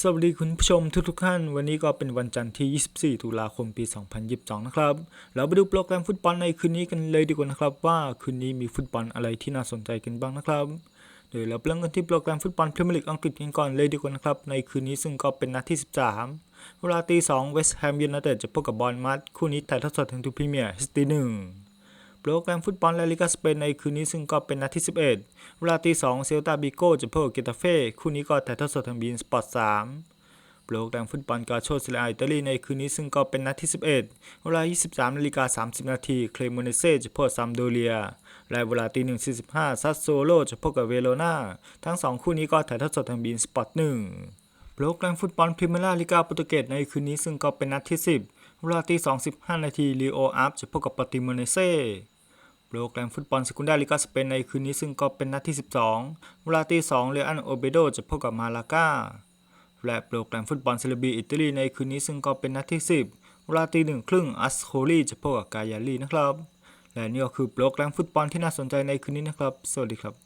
สวัสดีคุณผู้ชมทุกทุกท่าน วันนี้ก็เป็นวันจันทร์ที่ 24 ตุลาคมปี 2022 นะครับ เราไปดูโปรแกรมฟุตบอลในคืนนี้กันเลยดีกว่านะครับ ว่าคืนนี้มีฟุตบอลอะไรที่น่าสนใจกันบ้างนะครับเดี๋ยวเราเริ่มกันที่โปรแกรมฟุตบอลพรีเมียร์ลีกอังกฤษกันก่อนเลยดีกว่านะครับในคืนนี้ซึ่งก็เป็นนัดที่ 13 เวลาตี2เวสต์แฮมยูไนเต็ดจะพบกับบอลมัดคู่นี้ถ่ายทอดสดทางทูพรีเมียร์สตีหนึ่ง โปรแกรมฟุตบอลลาลิกาสเปนในคืนนี้ซึ่งก็เป็นนัดที่ 11 เวลาตี2เซลตาบิโกจะพบกับเกตาเฟ่คู่นี้ก็ถ่ายทอดสดทางบีนสปอร์ต3โปรแกรมฟุตบอลกาโชซิลาอิตาลีในคืนนี้ซึ่งก็เป็นนัดที่ 11 เวลา 23นาฬิกา30 นาทีเคลโมเนเซ่จะพบกับซัมโดเรียและเวลาตี1.45ซัสโซโลจะพบกับเวโรนาทั้ง2คู่นี้ก็ถ่ายทอดสดทางบีนสปอร์ต1โปรแกรมฟุตบอลพรีเมียร์ลีกาโปรตุเกสในคืนนี้ซึ่งก็เป็นนัดที่ 10 เวลาตี2.15นาทีลีโออัพจะพบกับปาติโมเนเซ่ โปรแกรมฟุตบอลสกุนดาลิกาสเปนในคืนนี้ซึ่งก็เป็นนัดที่ 12 เวลาตี2เลอันโอเบโดจะพบกับมาลากาและโปรแกรมฟุตบอลเซเรบีอิตาลีในคืนนี้ซึ่งก็เป็นนัดที่ 10 เวลาตีหนึ่งครึ่งอัสโคลีจะพบกับกายาลีนะครับ และนี่ก็คือโปรแกรมฟุตบอลที่น่าสนใจในคืนนี้นะครับ สวัสดีครับ